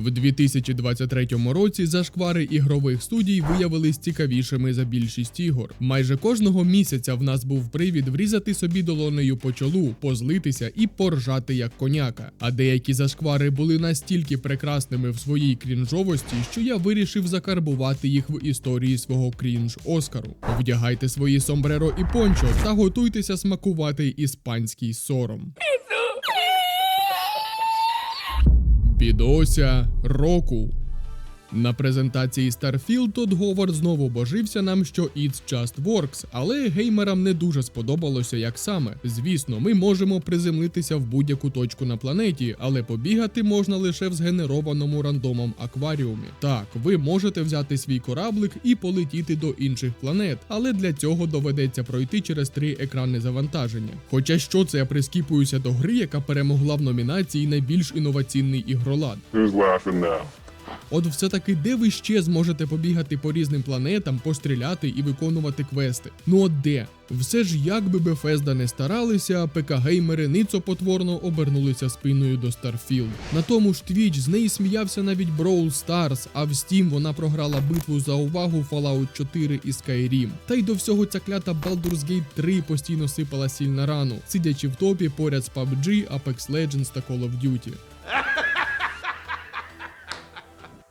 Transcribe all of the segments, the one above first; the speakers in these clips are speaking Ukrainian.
В 2023 році зашквари ігрових студій виявились цікавішими за більшість ігор. Майже кожного місяця в нас був привід врізати собі долонею по чолу, позлитися і поржати як коняка. А деякі зашквари були настільки прекрасними в своїй крінжовості, що я вирішив закарбувати їх в історії свого крінж Оскару. Вдягайте свої сомбреро і пончо та готуйтеся смакувати іспанський сором. Підося року. На презентації Starfield Тодд Говард знову божився нам, що It's just works, але геймерам не дуже сподобалося, як саме. Звісно, ми можемо приземлитися в будь-яку точку на планеті, але побігати можна лише в згенерованому рандомом акваріумі. Так, ви можете взяти свій кораблик і полетіти до інших планет, але для цього доведеться пройти через три екрани завантаження. Хоча що це я прискіпуюся до гри, яка перемогла в номінації найбільш інноваційний ігролад. Who's laughing now? От все таки, де ви ще зможете побігати по різним планетам, постріляти і виконувати квести? Ну от де? Все ж як би Bethesda не старалися, ПК-геймери ницопотворно обернулися спиною до Starfield. На тому ж Twitch з неї сміявся навіть Brawl Stars, а в Steam вона програла битву за увагу Fallout 4 і Skyrim. Та й до всього ця клята Baldur's Gate 3 постійно сипала сіль на рану, сидячи в топі поряд з PUBG, Apex Legends та Call of Duty.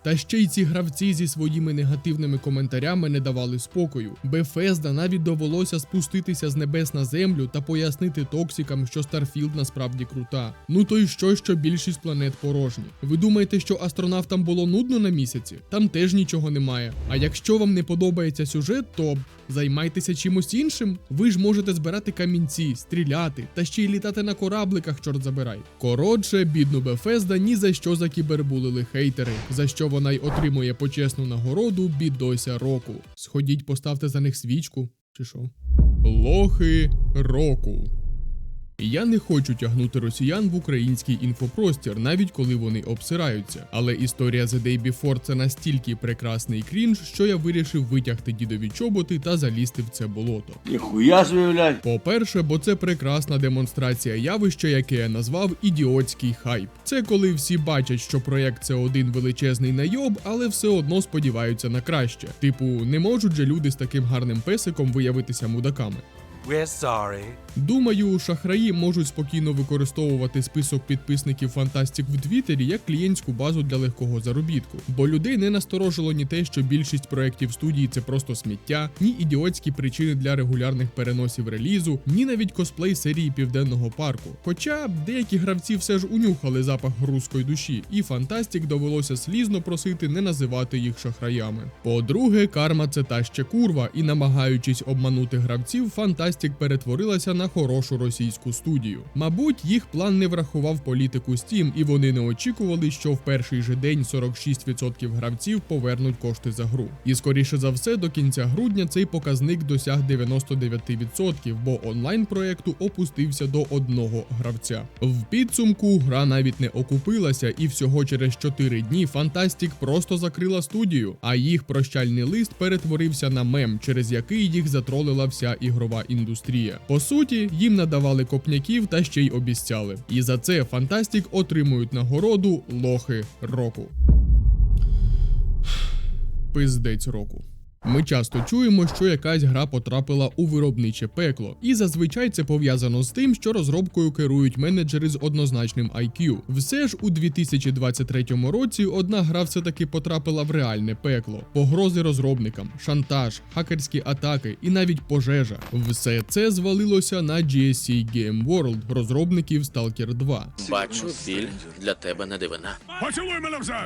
Та ще й ці гравці зі своїми негативними коментарями не давали спокою. Bethesda навіть довелося спуститися з небес на землю та пояснити токсикам, що Starfield насправді крута. Ну то й що, що більшість планет порожні. Ви думаєте, що астронавтам було нудно на місяці? Там теж нічого немає. А якщо вам не подобається сюжет, то займайтеся чимось іншим. Ви ж можете збирати камінці, стріляти та ще й літати на корабликах, чорт забирай. Коротше, бідну Bethesda ні за що закібербулили хейтери, за що вона й отримує почесну нагороду бідося року. Сходіть, поставте за них свічку, чи що? Лохи року. Я не хочу тягнути росіян в український інфопростір, навіть коли вони обсираються. Але історія The Day Before це настільки прекрасний крінж, що я вирішив витягти дідові чоботи та залізти в це болото. Ніхуя блядь. По-перше, бо це прекрасна демонстрація явища, яке я назвав ідіотський хайп. Це коли всі бачать, що проєкт це один величезний найоб, але все одно сподіваються на краще. Типу, не можуть же люди з таким гарним песиком виявитися мудаками. We're sorry. Думаю, шахраї можуть спокійно використовувати список підписників Фантастік в Твіттері як клієнтську базу для легкого заробітку, бо людей не насторожило ні те, що більшість проєктів студії це просто сміття, ні ідіотські причини для регулярних переносів релізу, ні навіть косплей серії Південного парку. Хоча деякі гравці все ж унюхали запах руської душі, і Фантастік довелося слізно просити не називати їх шахраями. По-друге, карма це та ще курва, і намагаючись обманути гравців, Фантастік перетворилася на хорошу російську студію. Мабуть, їх план не врахував політику Steam, і вони не очікували, що в перший же день 46% гравців повернуть кошти за гру. І скоріше за все, до кінця грудня цей показник досяг 99%, бо онлайн проекту опустився до одного гравця. В підсумку гра навіть не окупилася, і всього через 4 дні Фантастік просто закрила студію, а їх прощальний лист перетворився на мем, через який їх затролила вся ігрова індустрія. По суті, їм надавали копняків та ще й обіцяли. І за це Фантастік отримують нагороду лохи року. Пиздець року. Ми часто чуємо, що якась гра потрапила у виробниче пекло, і зазвичай це пов'язано з тим, що розробкою керують менеджери з однозначним IQ. Все ж у 2023 році одна гра все-таки потрапила в реальне пекло: погрози розробникам, шантаж, хакерські атаки і навіть пожежа. Все це звалилося на GSC Game World, розробників Stalker 2. Бачу, біль для тебе не дивина.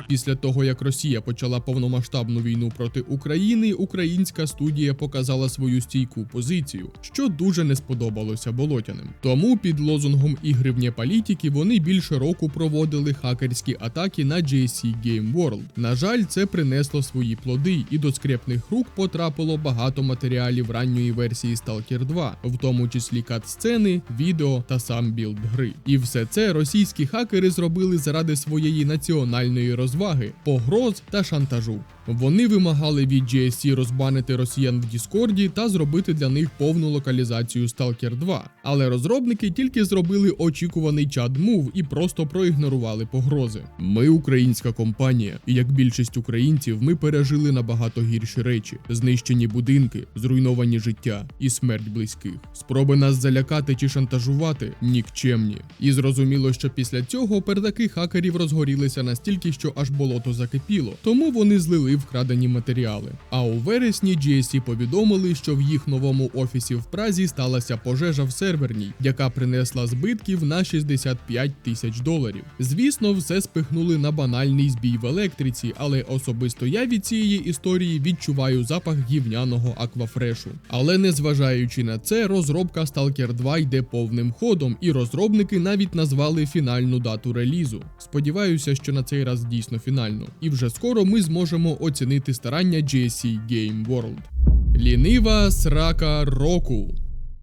Після того, як Росія почала повномасштабну війну проти України, українська студія показала свою стійку позицію, що дуже не сподобалося болотяним. Тому під лозунгом ігри політики вони більше року проводили хакерські атаки на GSC Game World. На жаль, це принесло свої плоди, і до скрепних рук потрапило багато матеріалів ранньої версії Stalker 2, в тому числі кат-сцени, відео та сам білд гри. І все це російські хакери зробили заради своєї національної розваги, погроз та шантажу. Вони вимагали від GSC розбанити росіян в Діскорді та зробити для них повну локалізацію Stalker 2. Але розробники тільки зробили очікуваний чат мув і просто проігнорували погрози. Ми українська компанія, і як більшість українців, ми пережили набагато гірші речі: знищені будинки, зруйновані життя і смерть близьких. Спроби нас залякати чи шантажувати нікчемні. І зрозуміло, що після цього пердаки хакерів розгорілися настільки, що аж болото закипіло, тому вони злили вкрадені матеріали. А у вересні GSC повідомили, що в їх новому офісі в Празі сталася пожежа в серверній, яка принесла збитків на 65 тисяч доларів. Звісно, все спихнули на банальний збій в електриці, але особисто я від цієї історії відчуваю запах гівняного аквафрешу. Але незважаючи на це, розробка Stalker 2 йде повним ходом, і розробники навіть назвали фінальну дату релізу. Сподіваюся, що на цей раз дійсно фінально. І вже скоро ми зможемо оцінити старання GSC Game World. Лінива срака року.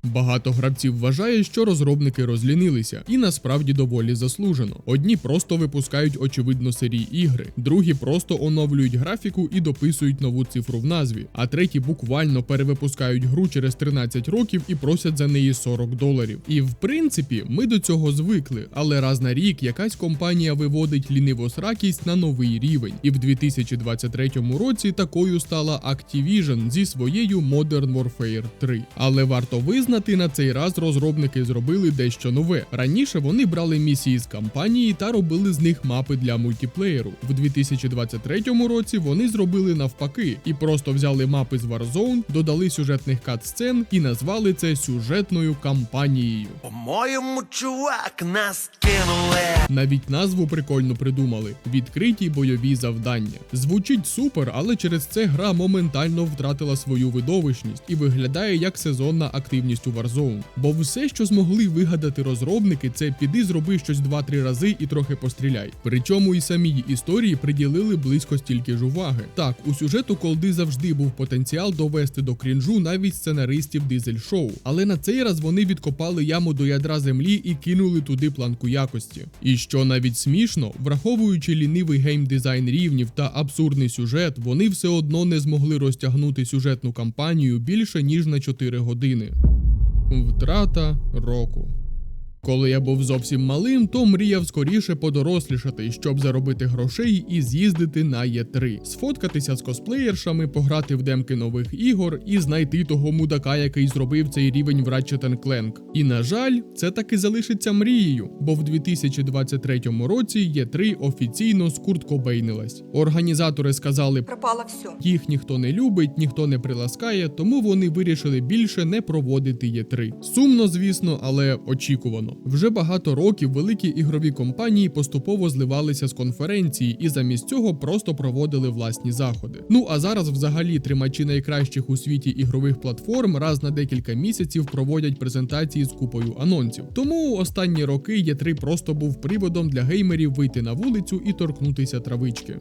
Багато гравців вважає, що розробники розлінилися, і насправді доволі заслужено. Одні просто випускають очевидно серії ігри, другі просто оновлюють графіку і дописують нову цифру в назві, а треті буквально перевипускають гру через 13 років і просять за неї 40 доларів. І в принципі, ми до цього звикли, але раз на рік якась компанія виводить лінивосракість на новий рівень. І в 2023 році такою стала Activision зі своєю Modern Warfare 3. Але варто визнати, на цей раз розробники зробили дещо нове. Раніше вони брали місії з кампанії та робили з них мапи для мультиплеєру. В 2023 році вони зробили навпаки і просто взяли мапи з Warzone, додали сюжетних кат-сцен і назвали це сюжетною кампанією. По-моєму, чувак, нас кинули. Навіть назву прикольно придумали: відкриті бойові завдання. Звучить супер, але через це гра моментально втратила свою видовищність і виглядає як сезонна активність у Warzone. Бо все, що змогли вигадати розробники, це піди зроби щось 2-3 рази і трохи постріляй. Причому і самій історії приділили близько стільки ж уваги. Так, у сюжету колди завжди був потенціал довести до крінжу навіть сценаристів дизель шоу, але на цей раз вони відкопали яму до ядра землі і кинули туди планку якості. І що навіть смішно, враховуючи лінивий геймдизайн рівнів та абсурдний сюжет, вони все одно не змогли розтягнути сюжетну кампанію більше ніж на 4 години. Втрата року. Коли я був зовсім малим, то мріяв скоріше подорослішати, щоб заробити грошей і з'їздити на Є3, сфоткатися з косплеєршами, пограти в демки нових ігор і знайти того мудака, який зробив цей рівень в Ratchet Clank. І на жаль, це таки залишиться мрією, бо в 2023 році Є3 офіційно скурткобейнилась. Організатори сказали, пропало все. їх ніхто не любить, ніхто не приласкає, тому вони вирішили більше не проводити Є3. Сумно, звісно, але очікувано. Вже багато років великі ігрові компанії поступово зливалися з конференції і замість цього просто проводили власні заходи. Ну а зараз, взагалі, тримачі найкращих у світі ігрових платформ раз на декілька місяців проводять презентації з купою анонсів. Тому останні роки Є3 просто був приводом для геймерів вийти на вулицю і торкнутися травички.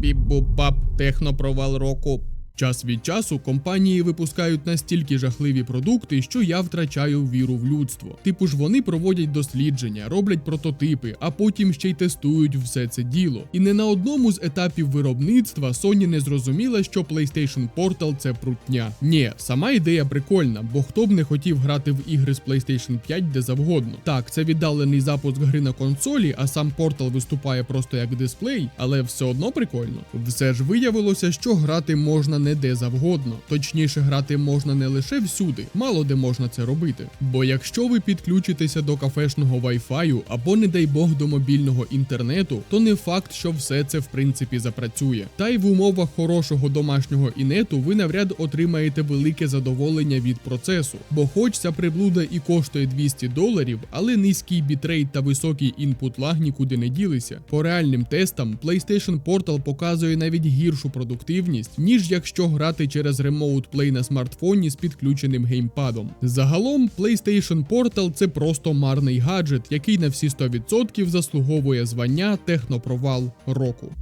Біп-буп-бап, технопровал року. Час від часу компанії випускають настільки жахливі продукти, що я втрачаю віру в людство. Типу ж вони проводять дослідження, роблять прототипи, а потім ще й тестують все це діло. І не на одному з етапів виробництва Sony не зрозуміла, що PlayStation Portal це прутня. Ні, сама ідея прикольна, бо хто б не хотів грати в ігри з PlayStation 5 де завгодно. Так, це віддалений запуск гри на консолі, а сам Portal виступає просто як дисплей, але все одно прикольно. Все ж виявилося, що грати можна не де завгодно. Точніше, грати можна не лише всюди, мало де можна це робити. Бо якщо ви підключитеся до кафешного Wi-Fi або, не дай Бог, до мобільного інтернету, то не факт, що все це в принципі запрацює. Та й в умовах хорошого домашнього інету ви навряд отримаєте велике задоволення від процесу. Бо хоч ця приблуда і коштує 200 доларів, але низький бітрейт та високий інпут лаг нікуди не ділися. По реальним тестам PlayStation Portal показує навіть гіршу продуктивність, ніж якщо грати через Remote Play на смартфоні з підключеним геймпадом. Загалом, PlayStation Portal це просто марний гаджет, який на всі 100% заслуговує звання технопровал року.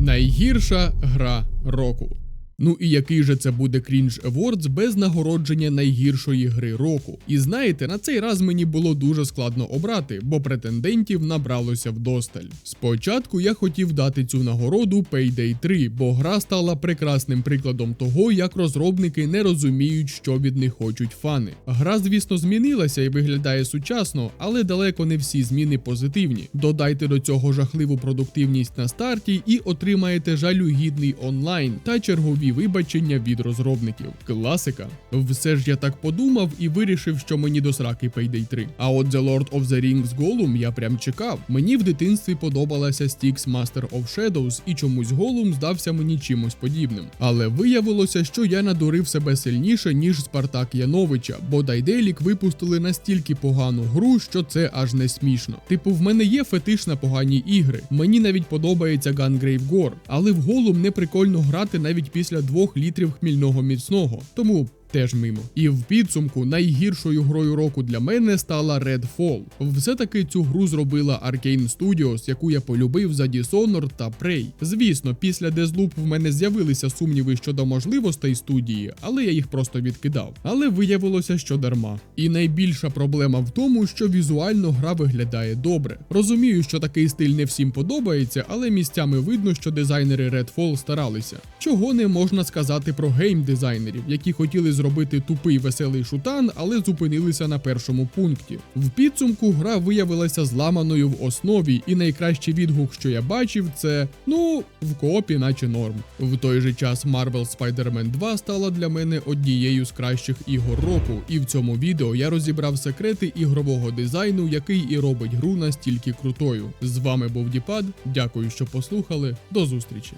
Найгірша гра року. Ну і який же це буде Cringe Awards без нагородження найгіршої гри року? І знаєте, на цей раз мені було дуже складно обрати, бо претендентів набралося вдосталь. Спочатку я хотів дати цю нагороду Payday 3, бо гра стала прекрасним прикладом того, як розробники не розуміють, що від них хочуть фани. Гра, звісно, змінилася і виглядає сучасно, але далеко не всі зміни позитивні. Додайте до цього жахливу продуктивність на старті і отримаєте жалюгідний онлайн та чергові вибачення від розробників. Класика. Все ж я так подумав і вирішив, що мені до сраки Payday 3. А от The Lord of the Rings Gollum я прям чекав. Мені в дитинстві подобалася Styx Master of Shadows, і чомусь Gollum здався мені чимось подібним. Але виявилося, що я надурив себе сильніше, ніж Спартак Яновича, бо Дайделік випустили настільки погану гру, що це аж не смішно. Типу, в мене є фетиш на погані ігри. Мені навіть подобається Gungrave Gore, але в Голум не прикольно грати навіть після двох літрів хмільного міцного. Тому. Теж мимо. І в підсумку найгіршою грою року для мене стала Redfall. Все-таки цю гру зробила Arkane Studios, яку я полюбив за Dishonored та Prey. Звісно, після Deathloop в мене з'явилися сумніви щодо можливостей студії, але я їх просто відкидав. Але виявилося, що дарма. І найбільша проблема в тому, що візуально гра виглядає добре. Розумію, що такий стиль не всім подобається, але місцями видно, що дизайнери Redfall старалися. Чого не можна сказати про гейм-дизайнерів, які хотіли зробити тупий веселий шутан, але зупинилися на першому пункті. В підсумку гра виявилася зламаною в основі, і найкращий відгук, що я бачив, це ну в коопі, наче норм. В той же час Marvel Spider-Man 2 стала для мене однією з кращих ігор року, і в цьому відео я розібрав секрети ігрового дизайну, який і робить гру настільки крутою. З вами був Діпад. Дякую, що послухали. До зустрічі.